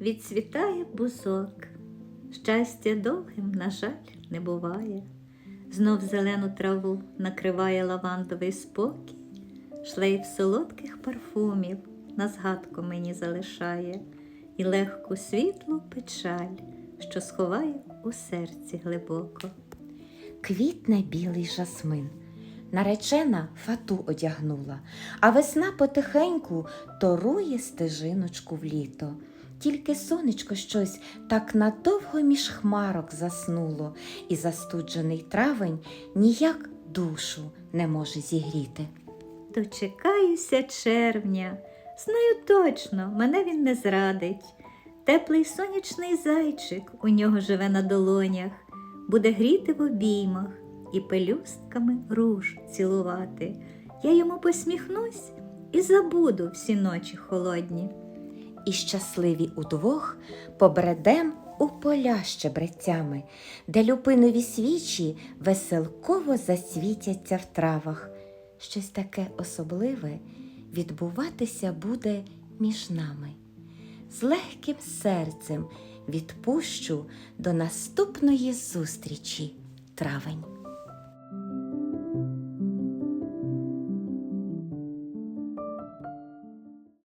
Відцвітає бузок, щастя довгим, на жаль, не буває. Знов зелену траву накриває лавандовий спокій, шлейф солодких парфумів на згадку мені залишає, і легку світлу печаль, що сховає у серці глибоко. Квітне білий жасмин. Наречена фату одягнула, а весна потихеньку торує стежиночку в літо. Тільки сонечко щось так надовго між хмарок заснуло, і застуджений травень ніяк душу не може зігріти. Дочекаюся червня, знаю точно, мене він не зрадить. Теплий сонячний зайчик у нього живе на долонях, буде гріти в обіймах і пелюстками руж цілувати. Я йому посміхнусь і забуду всі ночі холодні. І щасливі удвох побредем у поля щебрецями, де люпинові свічі веселково засвітяться в травах. Щось таке особливе відбуватися буде між нами. З легким серцем відпущу до наступної зустрічі травень.